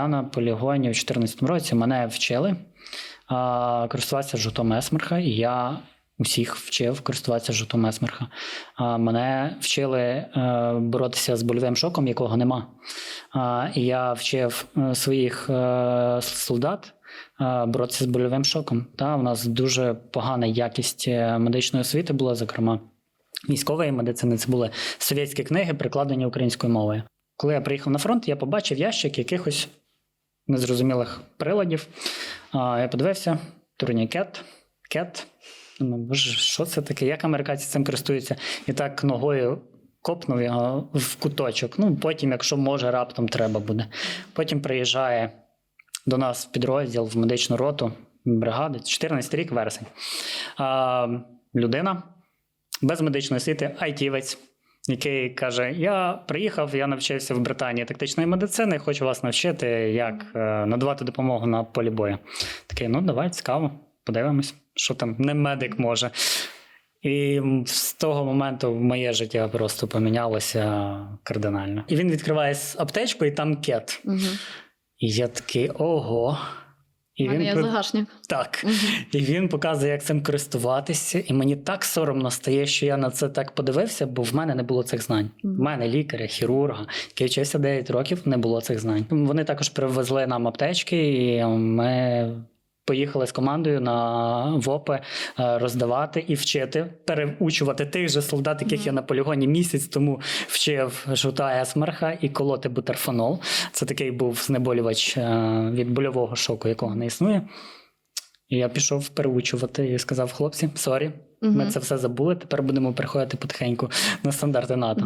я на полігоні у 2014 році мене вчили а, користуватися жутом Есмерха, і я усіх вчив користуватися жутом Есмерха. А, мене вчили е, боротися з больовим шоком, якого нема. А, і я вчив е, своїх е, солдат боротися з больовим шоком. Та, у нас дуже погана якість медичної освіти була, зокрема. Військової медицини це були совєтські книги, перекладені українською мовою. Коли я приїхав на фронт, я побачив ящик якихось незрозумілих приладів. Я подивився, турнікет, кет. Думаю, що це таке? Як американці цим користуються? І так ногою копнув його в куточок. Ну, потім, якщо може, раптом треба буде. Потім приїжджає до нас в підрозділ в медичну роту бригади, 14 рік вересень. А, людина без медичної освіти, айтівець, який каже: Я приїхав, я навчився в Британії тактичної медицини, хочу вас навчити, як е, надавати допомогу на полі бою. Такий, ну давай, цікаво, подивимось, що там не медик може. І з того моменту моє життя просто помінялося кардинально. І він відкриває аптечку, і там кет. Угу. І я такий ого. І він я загашник. Так. І він показує, як цим користуватися, і мені так соромно стає, що я на це так подивився, бо в мене не було цих знань. В мене лікаря, хірурга, який вчився 9 років, не було цих знань. Вони також привезли нам аптечки, і ми поїхали з командою на ВОПи е, роздавати і вчити, переучувати тих же солдат, яких Мгм. я на полігоні місяць тому вчив жута есмарха і колоти бутерфанол. Це такий був знеболювач е, від больового шоку, якого не існує. І я пішов переучувати і сказав: хлопці, сорі, ми Мгм. це все забули. Тепер будемо переходити потихеньку на стандарти НАТО.